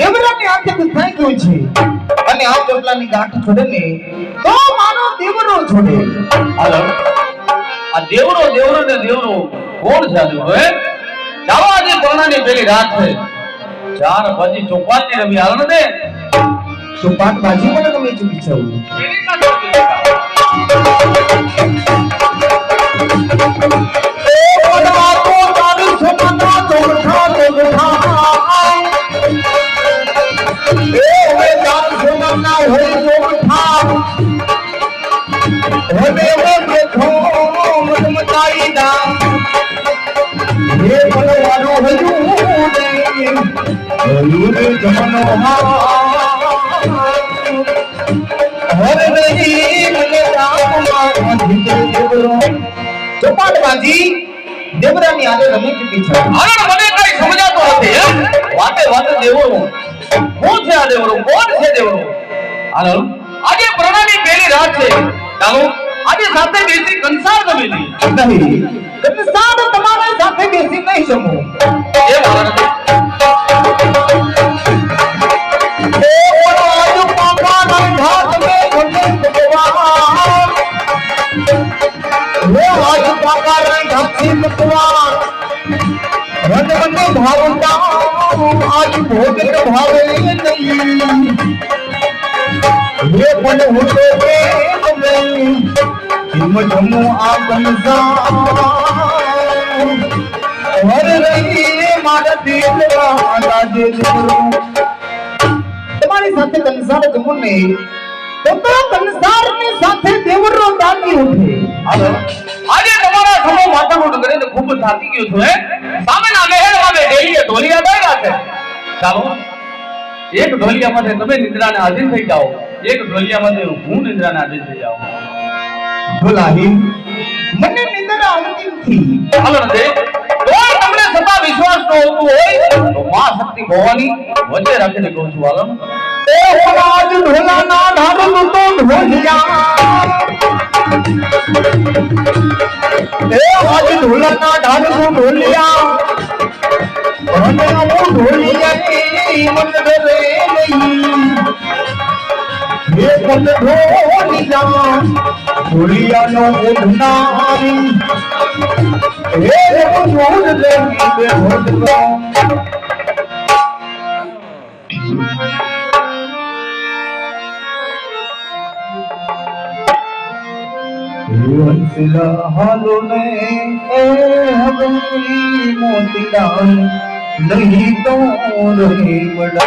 દેવરાની આંખે તો થઈ ગયું છે? અને આ ચોટલાની ગાંઠ છોડે ને તો મારો દેવરો છોડે. હલો. આ દેવરો દેવરો ને દેવરો કોણ છે આજુ? હવે જવા દે કોણાની પેલી રાત છે. ચાર બાજી ચોપાટ રમી હાલ ને ચોપાટ બાજી મને તમે ચૂકી છો એ કોડા હોય ચોખા હવે દેખો મત મતાઈ દા એ બલવારો હજુ ને જમનો હા નહીં મને રામમાં ધીરે દેવરો ચોપાટ બાજી દેવરાની આરે રમી ચૂકી છે. હાલો મને કઈ સમજાતું નથી વાતે વાતે દેવરો કોણ છે આ દેવરો કોણ છે દેવરો હાલો. આજે પ્રણાની પહેલી રાત છે. ચાલો આજે સાથે બેસી કંસાર હતી નહીં. કંસાર તમારા સાથે બેસી નહીં શકું. એ મારા એ ઓલો આજુ પાપાના ઘાટ મે ઘટે ભગવાન રે આજુ પાપાના ઘાટથી ભગવાન રન મને આજ ભોગ ભાવે નહીં. પણ નહીં હિમ જમો આ કંસાર હર રહી મારા દેવરો તમારી સાથે કંસાર જમુને નહીં તો તો કંસારની સાથે દેવરો દાટી ઉઠે. આજે તમારા સમો માથાકૂટ તો ખૂબ થાકી ગયો છું, હે? સામેના મહેલમાં મેં ડેલીએ ઢોલિયા ગાયા છે. ચાલો, એક ઢોલિયા માટે તમે નિદ્રાને આધીન થઈ જાઓ. એક ઢોલિયા માટે હું નિદ્રાને આધીન થઈ જાઉં ભલાહી મને નિંદ્રા આવતી નથી. હાલો ને જો તમને સતા વિશ્વાસ ન હોતો હોય તો માં શક્તિ ભવાની વચ્ચે રાખીને કહું છું હાલો. એ હોરાજ ઢોલાના ઢાળનું તો ઢોલિયા. એ આજ ઢોલાના ઢાળનું ઢોલિયા. હું ઢોલિયા મન ડરે નહીં. હે મન ઢોલિયા હે હું જોડ લેવી બે હોદલો હંસલા હાલો ને એ હવે મોતીલાલ, નહીં તો રહી મળે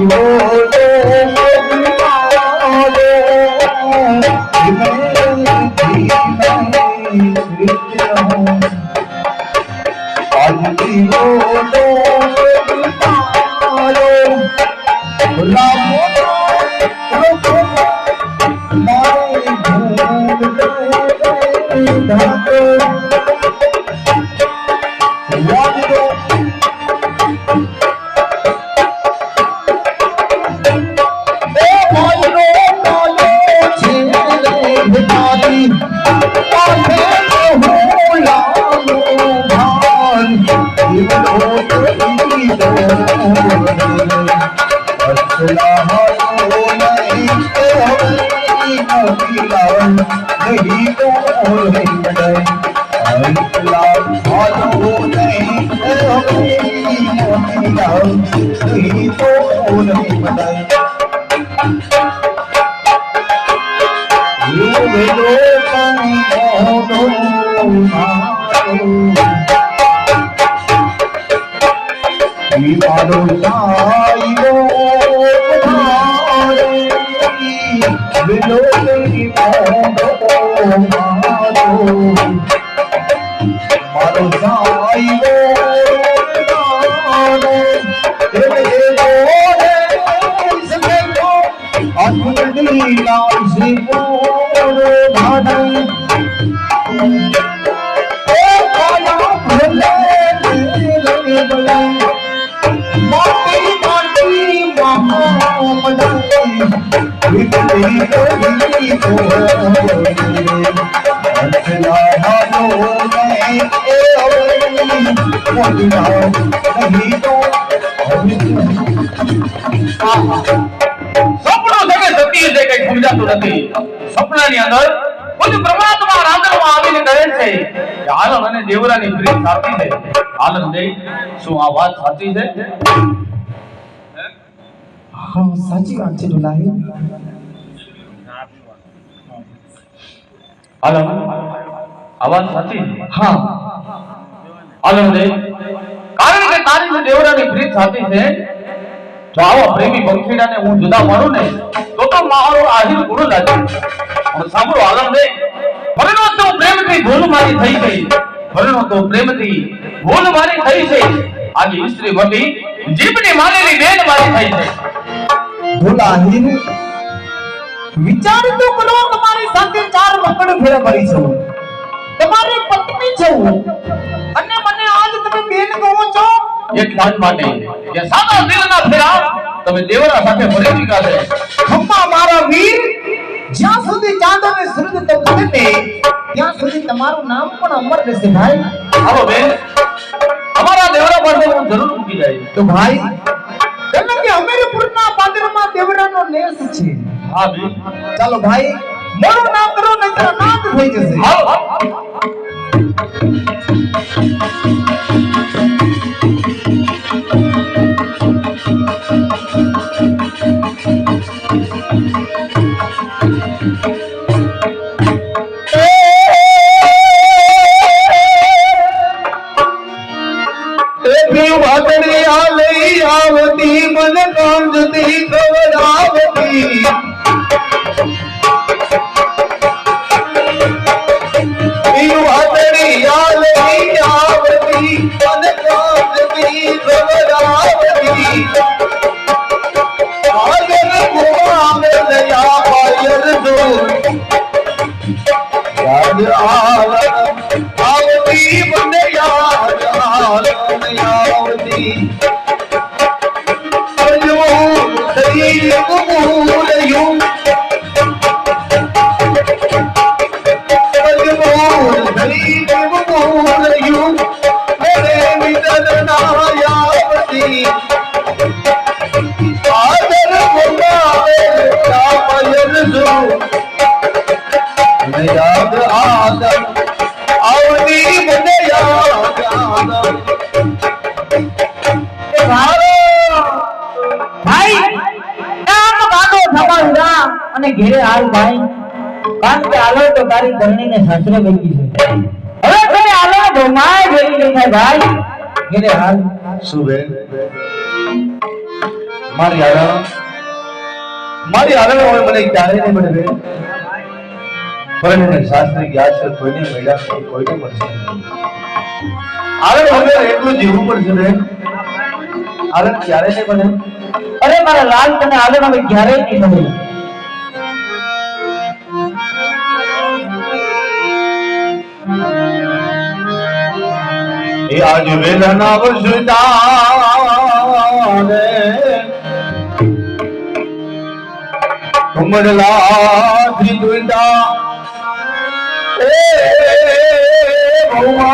you. મોતી રામ ઈ તો નહીં બધાય યુ વેલો મોનો મારો ઈ મારો સાઈલો પધારે વિલો નહીં મોનો સપનું છે કે સત્ય છે કઈ સમજાતું નથી સપનાની અંદર ખુદ પરમાત્મા રાંદરમાં આવીને કહે છે કે આલમ અને દેવરાની પ્રીત સાચી છે આલમ દે. શું આ વાત સાચી છે? હા સાચી વાત છે દુલાહી આલમ આ વાત સાચી હા. આલમ દે. કારણ કે તારી દેવરાની પ્રીત સાચી છે જો આવા પ્રેમી પંખીડાને હું જુદા મારું ને તો તો મારો આહિર લાગે પણ સાંભળો આલમ તો પ્રેમથી ભૂલ મારી થઈ ગઈ. તો પ્રેમથી ભૂલ મારી થઈ છે આજે સ્ત્રી વટી જીભની મારેલી બેન મારી થઈ છે ભૂલાહીન વિચાર તો કરો તમારી સાથે ચાર મકડ ભેળ કરી છો. તમારી પત્ની છો. અને મને આજ તમે બેન કહો છો. એક વાત માટે કે સાદા દિલના ફેરા તમે દેવરા સાથે ફરી છે. ખમ્મા મારા વીર જ્યાં સુધી ચાંદ અને સૂરજ તપશે ને ત્યાં સુધી તમારું નામ પણ અમર રહેશે ભાઈ. હાલો બેન. અમારા દેવરા પાસે હું જરૂર મૂકી જાય. તો ભાઈ એટલે કે અમીરપુરના પાદરમાં દેવરાનો નેસ છે. હા બેન. ચાલો ભાઈ મારું નામ કરો નહીતર અનાથ થઈ જશે. હાલો यार आल आवदी मन यार आल आवदी सजो सही कबूल यू सजो सही कबूल यू અને ઘેરે હાલ ભાઈ કારણ કે આલો તો તારી પરણીને સાસરે બેઠી છે. હવે ઘરે આલો ભમાય ભેગી થાય ભાઈ. ઘેરે હાલ. શું બે? મારી આદમ મારી આદમ હવે મને ક્યારે નહીં મળે પરણીને શાસ્ત્રી ગયા છે કોઈને મળ્યા કોઈને મળશે આગળ હવે એટલું જીવવું પડશે બે. આગળ ક્યારે નહીં બને. અરે મારા લાલ તને હાલો હવે ક્યારેય નહીં મળે. આજ વેદના વસુદાને કમળલા ધ્રિદુદા એ ભગવાન.